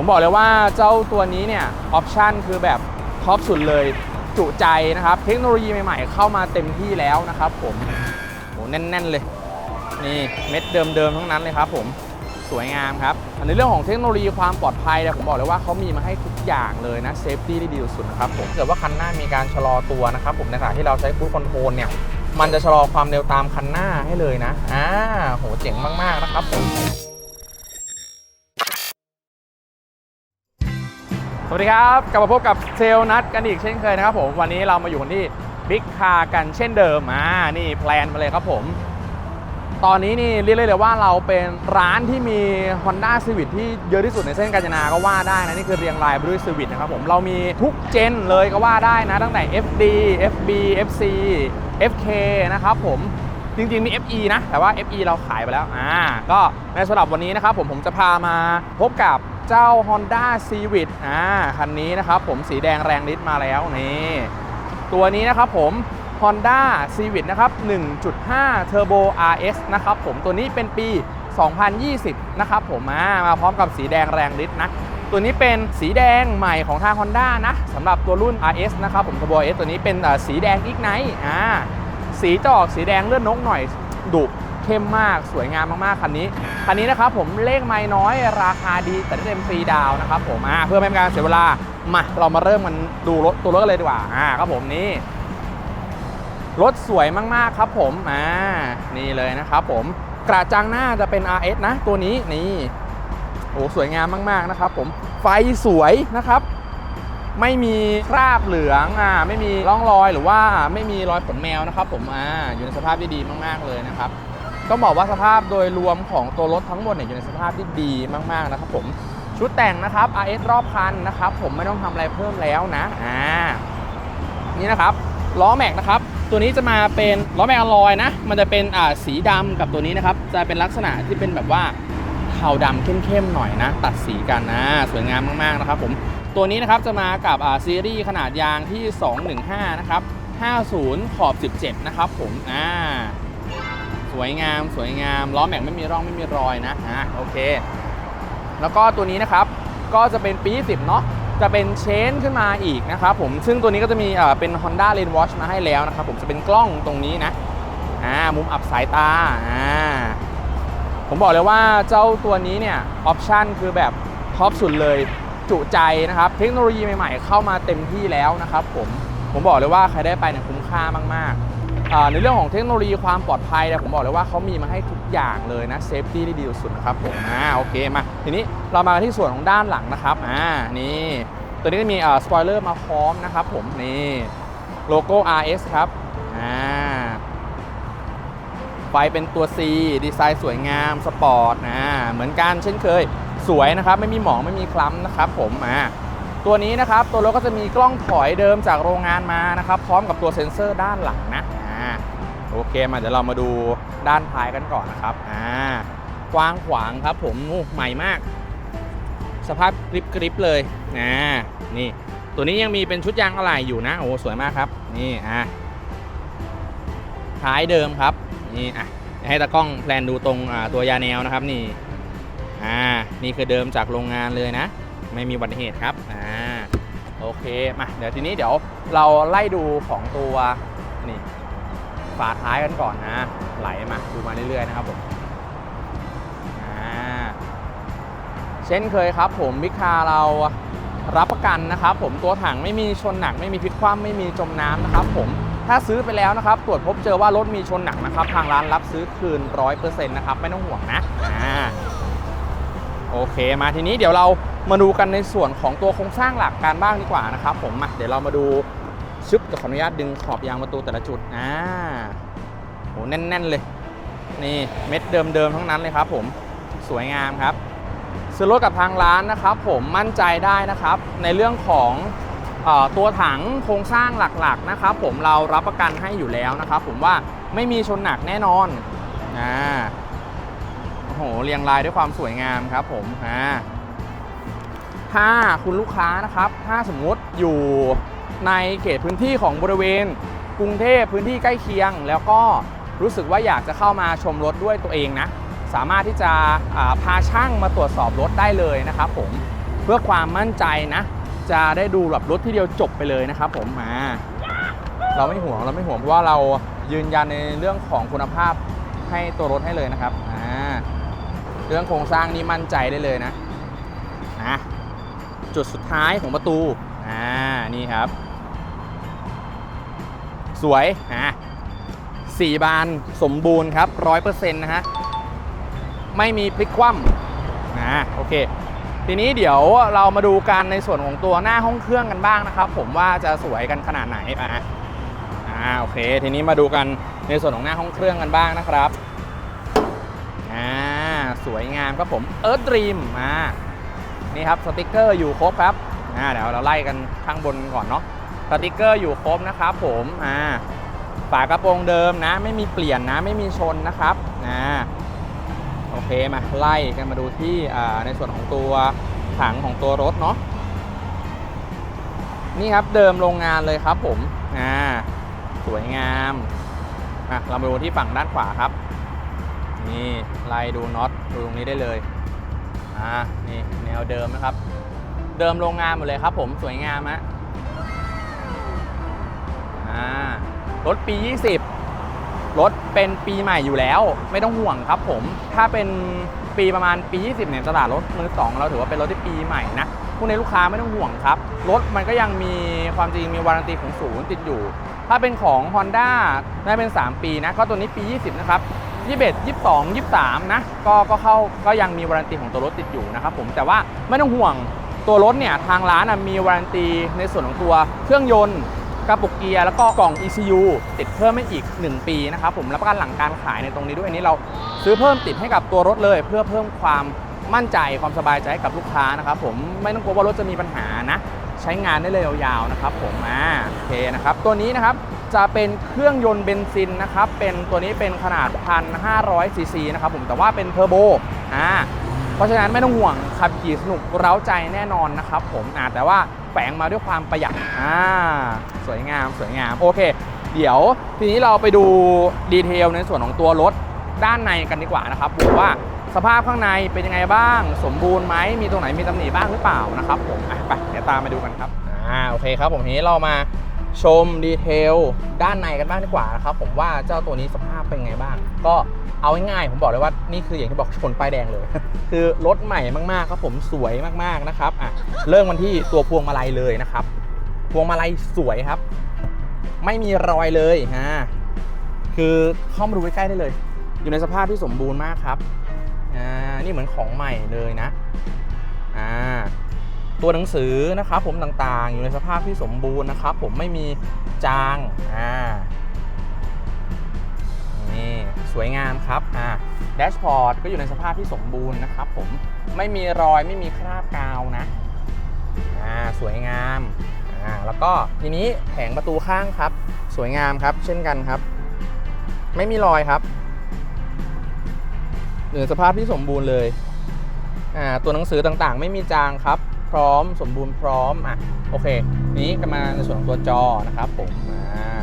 ผมบอกเลยว่าเจ้าตัวนี้เนี่ยออปชันคือแบบท็อปสุดเลยจุใจนะครับ เทคโนโลยีใหม่ๆ เข้ามาเต็มที่แล้วนะครับผมโหแน่นๆเลย นี่เม็ดเดิมๆทั้งนั้นเลยครับผมสวยงามครับในเรื่องของเทคโนโลยีความปลอดภัยเนี่ยผมบอกเลยว่าเขามีมาให้ทุกอย่างเลยนะเซฟตี้ได้ดีสุดๆนะครับผมถ้าเกิดว่าคันหน้ามีการชะลอตัวนะครับผมในขณะที่เราใช้คู i คอนโทรลเนี่ยมันจะชะลอความเร็วตามคันหน้าให้เลยนะอ่าโหเจ๋งมากๆนะครับผม สวัสดีครับ กลับมาพบกับเซลนัดกันอีกเช่นเคยนะครับผมวันนี้เรามาอยู่ที่บิ๊กคากันเช่นเดิมอ่านี่แพลนมาเลยครับผม ตอนนี้นี่เรียกเลยว่าเราเป็นร้านที่มี Honda Civic ที่เยอะที่สุดในเส้นกาญจนาก็ว่าได้นะ นี่คือเรียงรายไปด้วย Civic นะครับผมเรามีทุกเจนเลยก็ว่าได้นะ ตั้งแต่ FD FB FC FK นะครับผมจริงๆมี FE นะ แต่ว่า FE เราขายไปแล้วอ่าก็ในสำหรับวันนี้นะครับผมผมจะพามาพบกับ เจ้า Honda Civic อ่าคันนี้นะครับผมสีแดงแรงฤทธิ์มาแล้วนี่ตัวนี้นะครับผม Honda Civic นะครับ 1.5 Turbo RS นะครับผมตัวนี้เป็นปี 2020 นะครับผมมามาพร้อมกับสีแดงแรงฤทธิ์นะ ตัวนี้เป็นสีแดงใหม่ของทาง Honda นะสำหรับตัวรุ่น RS นะครับผม Turbo RS ตัวนี้เป็นสีแดง Ignite อ่าสีจะออกสีแดงเลือดนกหน่อยดุ เข้มมากสวยงามมากๆคันนี้คันนี้นะครับผมเลขไม่น้อยราคาดีแต่ได้เต็มฟรีดาวนะครับผมอ่าเพื่อไม่เป็นการเสียเวลามาเรามาเริ่มกันดูรถตัวรถกันเลยดีกว่าอ่าครับผมนี่รถสวยมากๆครับผมอ่านี่เลยนะครับผมกระจังหน้าจะเป็น RS นะ ตัวนี้นี่โอ้สวยงามมากๆนะครับผมไฟสวยนะครับ ไม่มีคราบเหลืองอ่าไม่มีร่องรอยหรือว่าไม่มีรอยขนแมวนะครับผมอ่าอยู่ในสภาพที่ดีมากๆเลยนะครับ ต้องบอกว่าสภาพโดยรวมของตัวรถทั้งหมดเนี่ยอยู่ในสภาพที่ดีมากๆนะครับผมชุดแต่งนะครับ RS รอบคันนะครับ ผมไม่ต้องทำอะไรเพิ่มแล้วนะอ่านี่นะครับล้อแม็กนะครับตัวนี้จะมาเป็นล้อแม็กอลลอยนะ มันจะเป็นอ่าสีดำกับตัวนี้นะครับ จะเป็นลักษณะที่เป็นแบบว่าเทาดำเข้มๆหน่อยนะ ตัดสีกันนะ สวยงามมากๆนะครับผมตัวนี้นะครับจะมากับอ่าซีรีส์ขนาดยางที่ 215 นะครับ 50 ขอบ 17 นะครับผมอ่า วยงาม สวยงามล้อแม็กไม่มีร่องไม่มีรอยนะอ่าโอเค แล้วก็ตัวนี้นะครับก็จะเป็นปี10เนาะจะเป็นเชนขึ้นมาอีกนะครับผมซึ่งตัวนี้ก็จะมีเอ่อเป็น Honda Lane Watch มาให้แล้วนะครับผมจะเป็นกล้องตรงนี้นะอ่ามุมอับสายตาอ่าผมบอกเลยว่าเจ้าตัวนี้เนี่ยออปชันคือแบบท็อปสุดเลยจุใจนะครับเทคโนโลยีใหม่ๆ เข้ามาเต็มที่แล้วนะครับผมผมบอกเลยว่าใครได้ไปเนี่ยคุ้มค่ามากๆ ในเรื่องของเทคโนโลยีความปลอดภัยเนี่ยผมบอกเลยว่าเขามีมาให้ทุกอย่างเลยนะเซฟตี้ได้ดีสุดนะครับผมอ่าโอเคมาทีนี้เรามาที่ส่วนของด้านหลังนะครับอ่านี่ตัวนี้จะมีอ่าสปอยเลอร์มาพร้อมนะครับผมนี่โลโก้ RS ครับอ่าไฟเป็นตัว C ดีไซน์สวยงามสปอร์ตนะเหมือนกันเช่นเคยสวยนะครับ ไม่มีหมองไม่มีคล้ำนะครับผมอ่าตัวนี้นะครับตัวรถก็จะมีกล้องถอยเดิมจากโรงงานมานะครับ พร้อมกับตัวเซ็นเซอร์ด้านหลังนะ โอเคมาเดี๋ยวเรามาดูด้านท้ายกันก่อนนะครับอ่ากว้างขวางครับผมอู้ใหม่มาก สภาพกริบกริบๆเลยนะนี่ตัวนี้ยังมีเป็นชุดยางอะไหล่อยู่นะโอ้สวยมากครับนี่อะท้ายเดิมครับนี่อะให้ตากล้องแพลนดูตรงตัวยาแนวนะครับนี่อ่านี่คือเดิมจากโรงงานเลยนะ ไม่มีอุบัติเหตุครับอ่าโอเคมาเดี๋ยวทีนี้เดี๋ยวเราไล่ดูของตัวนี่ ฝาท้ายกันก่อนนะ ไหลมาดูมาเรื่อยๆนะครับผมเช่นเคยครับผมมิคาเรารับประกันนะครับผมตัวถังไม่มีชนหนัก ไม่มีพลิกคว่ำไม่มีจมน้ำนะครับผมถ้าซื้อไปแล้วนะครับ ตรวจพบเจอว่ารถมีชนหนักนะครับ ทางร้านรับซื้อคืน 100%นะครับ ไม่ต้องห่วงนะอ่าโอเคมาทีนี้เดี๋ยวเรามาดูกันในส่วนของตัวโครงสร้างหลักการบ้างดีกว่านะครับผมมาเดี๋ยวเรามาดู ชึบจะขออนุญาตดึงขอบยางประตูแต่ละจุดอ่าโหแน่น ๆ เลย นี่เม็ดเดิม ๆ ทั้งนั้นเลยครับผมสวยงามครับ ซื้อรถกับทางร้านนะครับ ผมมั่นใจได้นะครับ ในเรื่องของออตัวถังโครงสร้างหลักๆนะครับ ผมเรารับประกันให้อยู่แล้วนะครับ ผมว่าไม่มีชนหนักแน่นอนอ่าโอ้โหเรียงรายด้วยความสวยงามครับ ผมอ่าถ้าคุณลูกค้านะครับ ถ้าสมมุติอยู่ ในเขตพื้นที่ของบริเวณ กรุงเทพพื้นที่ใกล้เคียง แล้วก็รู้สึกว่าอยากจะเข้ามาชมรถด้วยตัวเองนะ สามารถที่จะาพาช่างมาตรวจสอบรถได้เลยนะครับผมเพื่อความมั่นใจนะ จะได้ดูแบบรถที่เดียวจบไปเลยนะครับผมมาเราไม่ห่วงเราไม่ห่วงเพราะว่าเรายืนยันในเรื่องของคุณภาพให้ตัวรถให้เลยนะครับอ่าเรื่องโครงสร้างนี่มั่นใจได้เลยนะนะจุดสุดท้ายของประตูอ่านี่ครับ สวยอะสี่บานสมบูรณ์ครับร้อยเปอร์เซ็นต์นะฮะ ไม่มีพลิกคว่ำอ่าโอเค ทีนี้เดี๋ยวเรามาดูกันในส่วนของตัวหน้าห้องเครื่องกันบ้างนะครับ ผมว่าจะสวยกันขนาดไหนอะอ่าโอเค ทีนี้มาดูกันในส่วนของหน้าห้องเครื่องกันบ้างนะครับอ่าสวยงามครับผมเอิร์ธดรีมอ่านี่ครับสติกเกอร์อยู่ครบครับอ่าเดี๋ยวเราไล่กันข้างบนก่อนเนาะ สติกเกอร์อยู่ครบนะครับผมอ่าฝากระโปรงเดิมนะ ไม่มีเปลี่ยนนะไม่มีชนนะครับอ่าโอเคมาไล่กันมาดูที่อ่าในส่วนของตัวถังของตัวรถเนาะนี่ครับเดิมโรงงานเลยครับผมอ่าสวยงามอะเรามาดูที่ฝั่งด้านขวาครับ นี่ไล่ดูน็อตดูตรงนี้ได้เลยอ่านี่แนวเดิมนะครับ เดิมโรงงานหมดเลยครับผมสวยงามฮะ รถปี 20 รถเป็นปีใหม่อยู่แล้ว ไม่ต้องห่วงครับผม ถ้าเป็นปีประมาณปี 20 เนี่ยตลาดรถมือสองเราถือว่าเป็นรถที่ปีใหม่นะพวกนี้ลูกค้าไม่ต้องห่วงครับ รถมันก็ยังมีความจริงมีวารันตีของศูนย์ติดอยู่ ถ้าเป็นของ Honda ได้เป็น 3 ปีนะก็ตัวนี้ปี 20 นะครับ21 22 23 นะ ก็ก็เข้าก็ยังมีวารันตีของตัวรถติดอยู่นะครับผมแต่ว่าไม่ต้องห่วงตัวรถเนี่ยทางร้านนะมีวารันตีในส่วนของตัวเครื่องยนต์ กระปุกเกียร์แล้วก็กล่อง ECU ติดเพิ่มให้อีก 1 ปีนะครับผมรับประกันหลังการขายในตรงนี้ด้วยอันนี้เราซื้อเพิ่มติดให้กับตัวรถเลย เพื่อเพิ่มความมั่นใจความสบายใจให้กับลูกค้านะครับผมไม่ต้องกลัวว่ารถจะมีปัญหานะใช้งานได้เลยยาวๆนะครับผมอ่าโอเคนะครับตัวนี้นะครับจะเป็นเครื่องยนต์เบนซินนะครับเป็นตัวนี้เป็นขนาด 1,500ซีซีนะครับผมแต่ว่าเป็นเทอร์โบอ่าเพราะฉะนั้นไม่ต้องห่วงขับขี่สนุกเร้าใจแน่นอนนะครับผมอ่าแต่ว่าแฝงมาด้วยความประหยัดอ่า สวยงามสวยงามโอเค เดี๋ยวทีนี้เราไปดูดีเทลในส่วนของตัวรถด้านในกันดีกว่านะครับผมว่าสภาพข้างในเป็นยังไงบ้าง สมบูรณ์ไหมมีตรงไหนมีตำหนิบ้างหรือเปล่านะครับผมไปเดี๋ยวตามมาดูกันครับอ่าโอเคครับผมทีนี้เรามาชมดีเทลด้านในกันบ้างดีกว่านะครับผมว่าเจ้าตัวนี้สภาพเป็นไงบ้าง ก็เอาง่ายๆผมบอกเลยว่านี่คืออย่างที่บอกชนป้ายแดงเลย คือรถใหม่มากๆครับผมสวยมากๆนะครับอะเริ่มกันที่ตัวพวงมาลัยเลยนะครับ พวงมาลัยสวยครับ ไม่มีรอยเลยฮะคือเข้ามาดูใกล้ๆได้เลย อยู่ในสภาพที่สมบูรณ์มากครับอ่านี่เหมือนของใหม่เลยนะอ่าตัวหนังสือนะครับผมต่างๆ อยู่ในสภาพที่สมบูรณ์นะครับ ผมไม่มีจางอ่านี่สวยงามครับอ่าแดชบอร์ดก็อยู่ในสภาพที่สมบูรณ์นะครับ ผมไม่มีรอยไม่มีคราบกาวนะอ่าสวยงาม อ่าแล้วก็ทีนี้แผงประตูข้างครับ สวยงามครับ เช่นกันครับ ไม่มีรอยครับอยู่ในสภาพที่สมบูรณ์เลยอ่าตัวหนังสือต่างๆ ไม่มีจางครับ พร้อมสมบูรณ์พร้อมอะโอเค นี้ก็มาในส่วนของตัวจอนะครับผมอ่า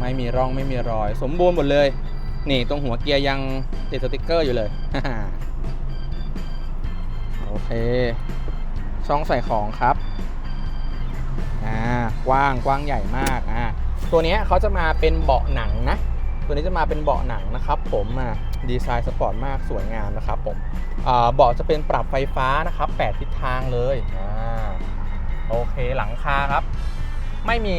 ไม่มีร่องไม่มีรอย สมบูรณ์หมดเลย นี่ตรงหัวเกียร์ยังติดสติกเกอร์อยู่เลยโอเค ช่องใส่ของครับอ่ากว้างกว้างใหญ่มากอ่าตัวนี้เขาจะมาเป็นเบาะหนังนะ ตัวนี้จะมาเป็นเบาะหนังนะครับ ผมอะดีไซน์สปอร์ตมากสวยงามนะครับผมอ่าเบาะจะเป็นปรับไฟฟ้านะครับ 8 ทิศทางเลยอ่าโอเคหลังคาครับ ไม่มี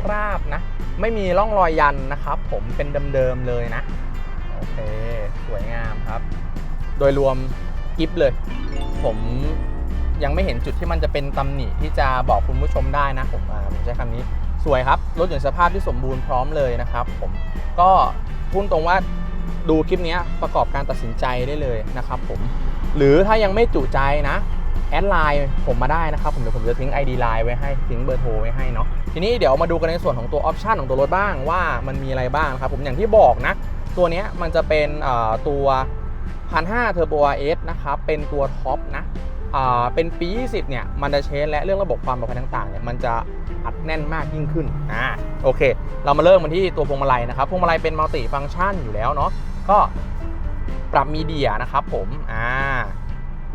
คราบนะ ไม่มีร่องรอยยันนะครับ ผมเป็นเดิมๆเลยนะโอเคสวยงามครับ โดยรวมกิฟเลย ผม ยังไม่เห็นจุดที่มันจะเป็นตำหนิที่จะบอกคุณผู้ชมได้นะผมผมใช้คำนี้สวยครับรถอยู่ในสภาพที่สมบูรณ์พร้อมเลยนะครับ ผมก็พูดตรงว่าดูคลิปนี้ประกอบการตัดสินใจได้เลยนะครับ ผมหรือถ้ายังไม่จุใจนะแอดไลน์ผมมาได้นะครับ ผมเดี๋ยวผมจะทิ้ง ID ไลน์ไว้ให้ทิ้งเบอร์โทรไว้ให้เนาะทีนี้เดี๋ยวมาดูกันในส่วนของตัวออปชันของตัวรถบ้างว่ามันมีอะไรบ้างครับ ผมอย่างที่บอกนะ ตัวนี้มันจะเป็นตัว1,500 Turbo RS นะครับ เป็นตัวท็อปนะ เป็นปี 20 เนี่ย มันจะเชนและเรื่องระบบความปลอดภัยต่างๆ เนี่ย มันจะอัดแน่นมากยิ่งขึ้น อ่า โอเค เรามาเริ่มกันที่ตัวพวงมาลัยนะครับ พวงมาลัยเป็นมัลติฟังก์ชันอยู่แล้วเนาะ ก็ปรับมีเดียนะครับผม อ่า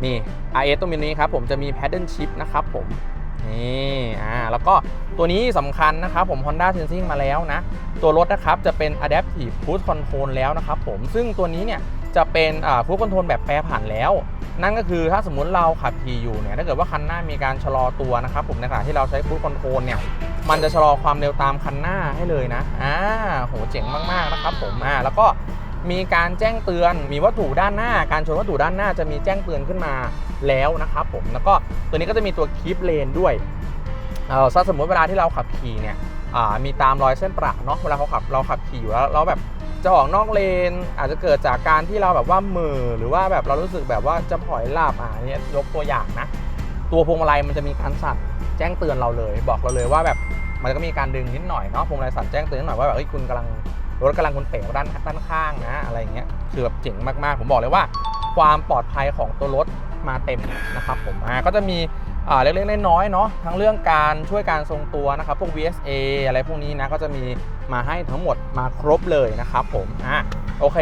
นี่ RS ตรงนี้ครับผมจะมี paddle shift นะครับผม นี่ อ่า แล้วก็ตัวนี้สำคัญนะครับผม Honda Sensing มาแล้วนะ ตัวรถนะครับจะเป็น Adaptive Cruise Control แล้วนะครับผม ซึ่งตัวนี้เนี่ย จะเป็นอ่า Cruise Control แบบแปรผันแล้ว นั่นก็คือถ้าสมมุติเราขับขี่อยู่เนี่ยถ้าเกิดว่าคันหน้ามีการชะลอตัวนะครับผมในขณะที่เราใช้ Cruise Control เนี่ยมันจะชะลอความเร็วตามคันหน้าให้เลยนะอ่าโหเจ๋งมากๆนะครับผมอ่าแล้วก็มีการแจ้งเตือน มีวัตถุด้านหน้า การชนวัตถุด้านหน้าจะมีแจ้งเตือนขึ้นมาแล้วนะครับผม แล้วก็ตัวนี้ก็จะมีตัวคีปเลนด้วย เออถ้าสมมติเวลาที่เราขับขี่เนี่ยอ่ามีตามรอยเส้นประเนาะ เวลาเขาขับเราขับขี่อยู่แล้วเราแบบ จะออกนอกเลน อาจจะเกิดจากการที่เราแบบว่ามือหรือว่าแบบเรารู้สึกแบบว่าจะถอยหลับอ่าเนี่ยยกตัวอย่างนะ ตัวพวงมาลัยมันจะมีการสั่นแจ้งเตือนเราเลย บอกเราเลยว่าแบบมันก็มีการดึงนิดหน่อยเนาะพวงมาลัยสั่นแจ้งเตือนนิดหน่อยว่าแบบเฮ้ยคุณกำลังรถกำลังคุณเป๋ด้านด้านข้างนะ อะไรเงี้ยคือแบบเจ๋งมากๆ ผมบอกเลยว่า ความปลอดภัยของตัวรถมาเต็มนะครับผมอ่าก็จะมี เล็กๆน้อยๆเนาะทั้งเรื่องการช่วยการทรงตัวนะครับพวก VSA อะไรพวกนี้นะก็จะมีมาให้ทั้งหมดมาครบเลยนะครับผมอ่าโอเค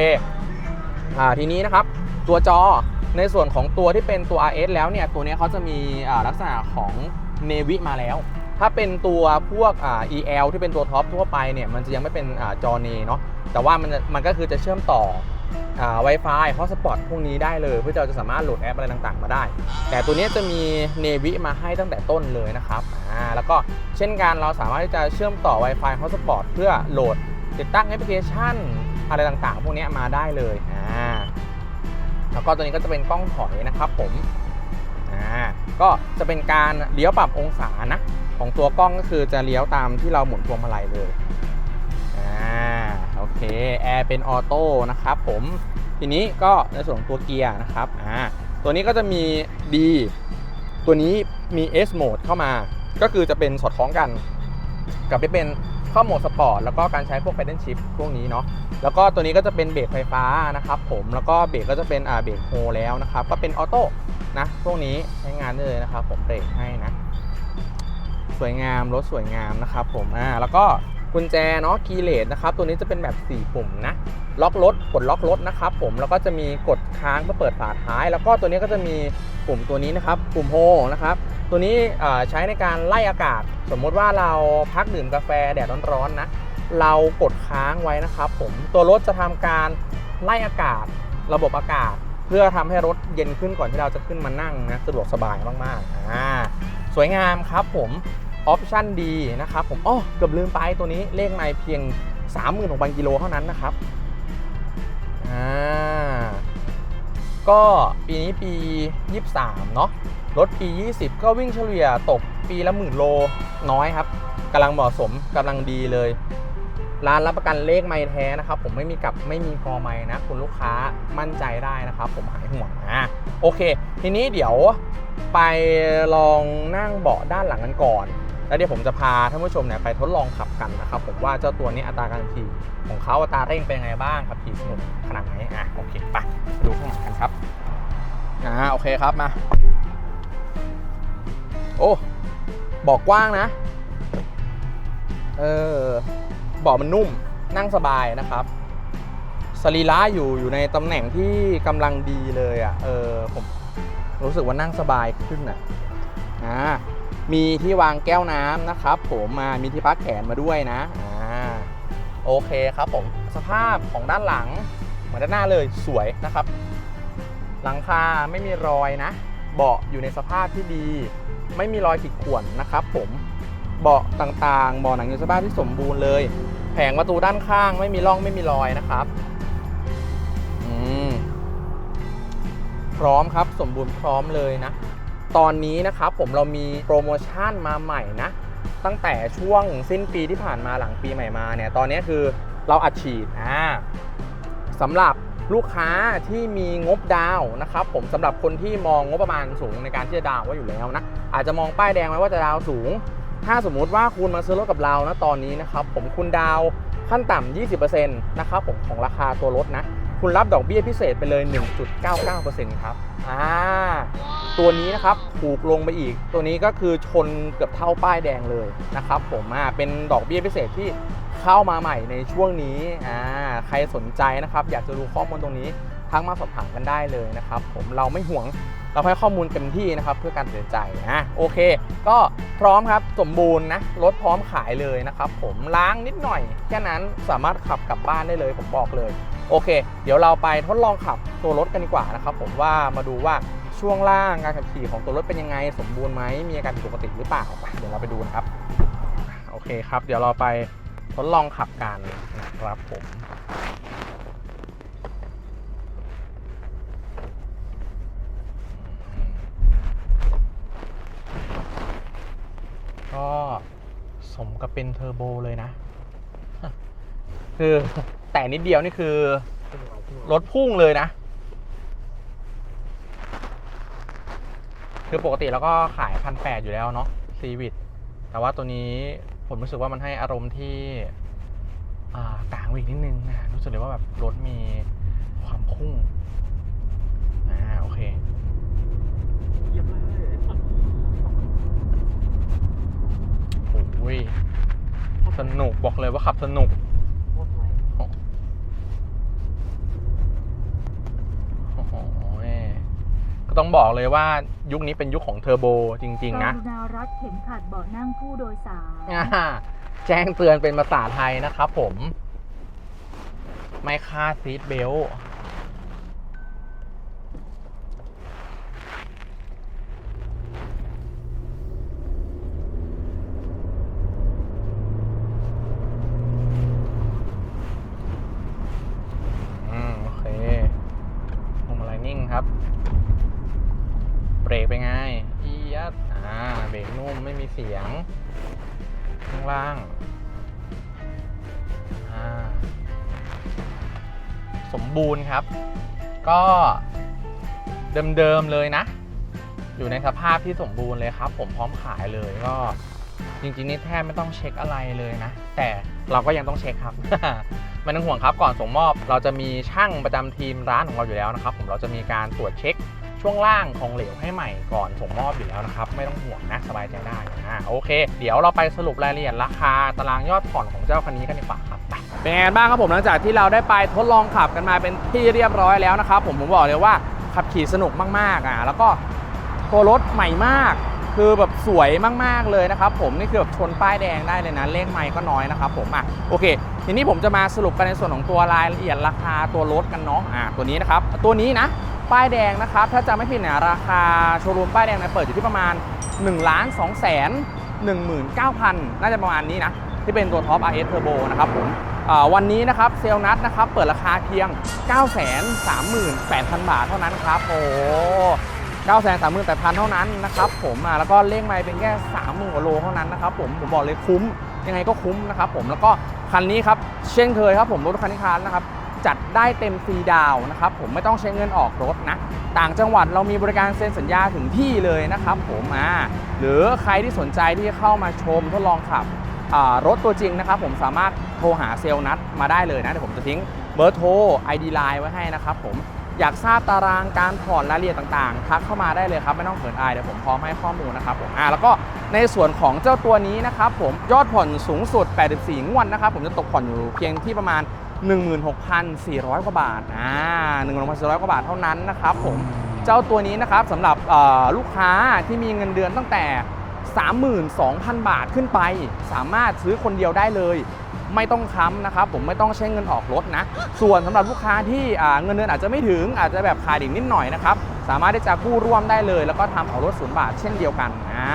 อ่าทีนี้นะครับตัวจอในส่วนของตัวที่เป็นตัว RS แล้วเนี่ยตัวนี้เขาจะมีลักษณะของ Navy มาแล้ว ถ้าเป็นตัวพวกอ่า EL ที่เป็นตัวท็อปทั่วไปเนี่ยมันจะยังไม่เป็นอจอเนเนาะแต่ว่ามันจะมันก็คือจะเชื่อมต่อ อ่า Wi-Fi Hotspot พวกนี้ได้เลย เพื่อเราจะสามารถโหลดแอปอะไรต่างๆ มาได้ แต่ตัวนี้จะมี Navy มาให้ตั้งแต่ต้นเลยนะครับอ่าแล้วก็เช่นกันเราสามารถที่จะเชื่อมต่อ Wi-Fi Hotspot เพื่อโหลดติดตั้งแอปพลิเคชันอะไรต่างๆ พวกนี้มาได้เลยอ่าแล้วก็ตัวนี้ก็จะเป็นกล้องถอยนะครับผมอ่าก็จะเป็นการเลี้ยวปรับองศานะของตัวกล้องก็คือจะเลี้ยวตามที่เราหมุนพวงมาลัยเลย อ่าโอเคแอร์เป็นออโต้นะครับผมทีนี้ก็ในส่วนของตัวเกียร์นะครับอ่าตัวนี้ก็จะมี D ตัวนี้มี S Mode เข้ามา ก็คือจะเป็นสอดคล้องกัน กับที่เป็นข้อโหมดสปอร์ตแล้วก็การใช้พวก pedal shift พวกนี้เนาะแล้วก็ตัวนี้ก็จะเป็นเบรกไฟฟ้านะครับผมแล้วก็เบรกก็จะเป็นอ่าเบรกโฮแล้วนะครับก็เป็นออโต้นะพวกนี้ใช้งานได้เลยนะครับผมเบรกให้นะสวยงามรถสวยงามนะครับผมอ่าแล้วก็ กุญแจเนาะคีย์เลสนะครับตัวนี้จะเป็นแบบ4ปุ่มนะล็อกรถกดล็อกรถนะครับผมแล้วก็จะมีกดค้างเพื่อเปิดฝาท้าย แล้วก็ตัวนี้ก็จะมีปุ่มตัวนี้นะครับปุ่มโฮนะครับตัวนี้ใช้ในการไล่อากาศ สมมุติว่าเราพักดื่มกาแฟแดดร้อนๆนะเรากดค้างไว้นะครับผมตัวรถจะทำการไล่อากาศ ระบบอากาศ เพื่อทำให้รถเย็นขึ้นก่อนที่เราจะขึ้นมานั่งนะสะดวกสบายมากๆอ่าสวยงามครับผม ออปชั่นดีนะครับผมอ๋อเกือบลืมไปตัวนี้เลขในเพียง 36,000กิโลเท่านั้นนะครับอ่าก็ปีนี้ปี 23 เนาะรถปี 20 ก็วิ่งเฉลี่ยตกปีละหมื่นโลน้อยครับกำลังเหมาะสมกำลังดีเลย ร้านรับประกันเลขไม่แท้นะครับ ผมไม่มีกับไม่มีกอไม่นะ คุณลูกค้ามั่นใจได้นะครับ ผมหายห่วงอะโอเค ทีนี้เดี๋ยวไปลองนั่งเบาะด้านหลังกันก่อน แล้วเดี๋ยวผมจะพาท่านผู้ชมเนี่ยไปทดลองขับกันนะครับผมว่าเจ้าตัวนี้อัตราการขี่ของเขาอัตราเร่งเป็นไงบ้างครับขี่สนุกขนาดไหนอะโอเคไปดูข้างหลังกันครับอ่าโอเคครับมา โอ้บอกกว้างนะเออเบาะมันนุ่มนั่งสบายนะครับสรีระอยู่อยู่ในตำแหน่งที่กำลังดีเลยอะ่ะเออผมรู้สึกว่านั่งสบายขึ้นอะ อ่ามีที่วางแก้วน้ำนะครับ ผมมามีที่พักแขนมาด้วยนะอ่าโอเคครับผมสภาพของด้านหลังเหมือนด้านหน้าเลยสวยนะครับ หลังคาไม่มีรอยนะ เบาะอยู่ในสภาพที่ดี ไม่มีรอยขีดข่วนนะครับ ผมเบาะต่างๆเบาะหนังอยู่สภาพที่สมบูรณ์เลย แผงประตูด้านข้างไม่มีร่องไม่มีรอยนะครับอืมพร้อมครับสมบูรณ์พร้อมเลยนะ ตอนนี้นะครับผมเรามีโปรโมชั่นมาใหม่นะ ตั้งแต่ช่วงสิ้นปีที่ผ่านมาหลังปีใหม่มาเนี่ย ตอนนี้คือเราอัดฉีดอ่าสำหรับลูกค้าที่มีงบดาวนะครับผมสำหรับคนที่มองงบประมาณสูงในการที่จะดาวไว้อยู่แล้วนะ อาจจะมองป้ายแดงไว้ว่าจะดาวสูง ถ้าสมมุติว่าคุณมาซื้อรถกับเรานะตอนนี้นะครับผมคุณดาวขั้นต่ำ20%นะครับผมของราคาตัวรถนะ คุณรับดอกเบี้ยพิเศษไปเลย 1.99%ครับอ่าตัวนี้นะครับถูกลงไปอีก ตัวนี้ก็คือชนเกือบเท่าป้ายแดงเลยนะครับ ผมอ่าเป็นดอกเบี้ยพิเศษที่เข้ามาใหม่ในช่วงนี้อ่าใครสนใจนะครับ อยากจะรู้ข้อมูลตรงนี้ทักมาสอบถามกันได้เลยนะครับ ผมเราไม่ห่วงเราให้ข้อมูลเต็มที่นะครับเพื่อการตัดสินใจนะโอเค ก็พร้อมครับสมบูรณ์นะรถพร้อมขายเลยนะครับ ผมล้างนิดหน่อยแค่นั้นสามารถขับกลับบ้านได้เลย ผมบอกเลย โอเค เดี๋ยวเราไปทดลองขับตัวรถกันดีกว่านะครับผมว่ามาดูว่าช่วงล่างการขับขี่ของตัวรถเป็นยังไง สมบูรณ์ไหมมีอาการผิดปกติหรือเปล่าเดี๋ยวเราไปดูนะครับ โอเคครับ เดี๋ยวเราไปทดลองขับกันนะครับผมก็สมกับเป็นเทอร์โบเลยนะ คือ แต่นิดเดียวนี่คือ รถพุ่งเลยนะ คือปกติเราก็ขายพันแปดอยู่แล้วเนาะซีวิตแต่ว่าตัวนี้ผมรู้สึกว่ามันให้อารมณ์ที่อ่ากลางวิกนิดนึงนะรู้สึกเลยว่าแบบรถมีความพุ่งอ่าโอเคโอ้ยสนุกบอกเลยว่าขับสนุก โคตรไว้ โอ้โหก็ ต้องบอกเลยว่ายุคนี้เป็นยุคของเทอร์โบจริง ๆ นะกรุณารัดเข็มขัดเบาะนั่งผู้โดยสาร อ่าแจ้งเตือนเป็นภาษาไทยนะครับผม ไม่คาดซีทเบลต์ สมบูรณ์ครับ ก็เดิมๆเลยนะ อยู่ในสภาพที่สมบูรณ์เลยครับ ผมพร้อมขายเลยก็จริงๆนี่แทบไม่ต้องเช็คอะไรเลยนะ แต่เราก็ยังต้องเช็คครับไม่ต้องห่วงครับก่อนส่งมอบเราจะมีช่างประจำทีมร้านของเราอยู่แล้วนะครับ ผมเราจะมีการตรวจเช็คช่วงล่างของเหลวให้ใหม่ก่อนส่งมอบอยู่แล้วนะครับ ไม่ต้องห่วงนะสบายใจได้อ่าโอเค เดี๋ยวเราไปสรุปรายละเอียดราคาตารางยอดผ่อนของเจ้าคันนี้กันดีกว่าครับไป เป็นไงบ้างครับผมหลังจากที่เราได้ไปทดลองขับกันมาเป็นที่เรียบร้อยแล้วนะครับผมผมบอกเลยว่าขับขี่สนุกมากๆอะแล้วก็ตัวรถใหม่มากคือแบบสวยมากๆเลยนะครับผมนี่คือแบบชนป้ายแดงได้เลยนะเลขไมค์ก็น้อยนะครับผมอะโอเค ทีนี้ผมจะมาสรุปกันในส่วนของตัวรายละเอียดราคาตัวรถกันเนาะอ่าตัวนี้นะครับตัวนี้นะป้ายแดงนะครับถ้าจะไม่ผิดเนี่ยราคาโชว์รูมป้ายแดงเนี่ยเปิดอยู่ที่ประมาณ1ล้าน2แสน19,000 น่าจะประมาณนี้นะที่เป็นตัวท็อป RS Turbo นะครับผม วันนี้นะครับเซลนัดนะครับเปิดราคาเพียง 938,000 บาทเท่านั้นครับโอ้9 3 8 0 0 0 เท่านั้นนะครับผมอ่าแล้วก็เลขไมล์เป็นแค่30,000กว่าโลเท่านั้นนะครับผมผมบอกเลยคุ้มยังไงก็คุ้มนะครับผมแล้วก็คันนี้ครับเช่นเคยครับผมรถคันนี้คันนะครับจัดได้เต็มฟรีดาวนะครับผมไม่ต้องใช้เงินออกรถนะต่างจังหวัดเรามีบริการเซ็นสัญญาถึงที่เลยนะครับผมอ่าหรือใครที่สนใจที่จะเข้ามาชมทดลองขับ รถตัวจริงนะครับผมสามารถโทรหาเซลล์นัดมาได้เลยนะเดี๋ยวผมจะทิ้งเบอร์โทร ID Line ไว้ให้นะครับผมอยากทราบตารางการผ่อนรายละเอียดต่างๆ ทักเข้ามาได้เลยครับ ไม่ต้องเขินอายเดี๋ยวผมพร้อมให้ข้อมูลนะครับผมอ่าแล้วก็ในส่วนของเจ้าตัวนี้นะครับผมยอดผ่อนสูงสุด 84 งวดนะครับ ผมจะตกผ่อนอยู่เพียงที่ประมาณ 16,400 กว่าบาทอ่า16,400 กว่าบาทเท่านั้นนะครับผมเจ้าตัวนี้นะครับสำหรับลูกค้าที่มีเงินเดือนตั้งแต่ 32,000 บาทขึ้นไป สามารถซื้อคนเดียวได้เลย ไม่ต้องค้ำนะครับ ผมไม่ต้องใช้เงินออกรถนะ ส่วนสำหรับลูกค้าที่เงินเดือนอาจจะไม่ถึงอาจจะแบบขาดอีกนิดหน่อยนะครับ สามารถที่จะกู้ร่วมได้เลย แล้วก็ทำออกรถศูนย์บาทเช่นเดียวกันอ่า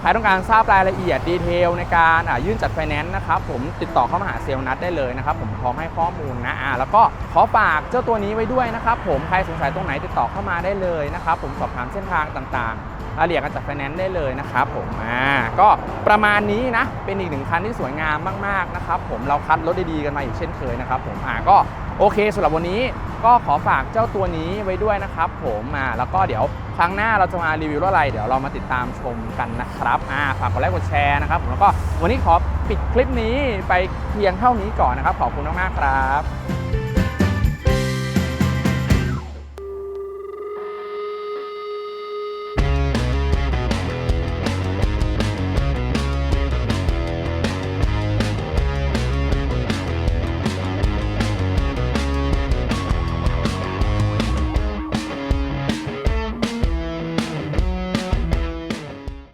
ใครต้องการทราบรายละเอียดดีเทลในการยื่นจัดไฟแนนซ์นะครับผมติดต่อเข้ามาหาเซลล์นัดได้เลยนะครับผมพร้อมให้ข้อมูลนะอ่าแล้วก็ขอฝากเจ้าตัวนี้ไว้ด้วยนะครับผมใครสงสัยตรงไหนติดต่อเข้ามาได้เลยนะครับผมสอบถามเส้นทางต่างๆ รายละเอียดการจัดไฟแนนซ์ได้เลยนะครับผมอ่าก็ประมาณนี้นะ เป็นอีกหนึ่งคันที่สวยงามมากๆนะครับผมเราคัดรถดีๆกันมาอีกเช่นเคยนะครับผมอ่าก็โอเคสำหรับวันนี้ก็ขอฝากเจ้าตัวนี้ไว้ด้วยนะครับผมอ่าแล้วก็เดี๋ยวครั้งหน้าเราจะมารีวิวรถอะไร เดี๋ยวเรามาติดตามชมกันนะครับอ่าฝากกดไลค์กดแชร์นะครับผมแล้วก็วันนี้ขอปิดคลิปนี้ไปเพียงเท่านี้ก่อนนะครับ ขอบคุณมากๆครับ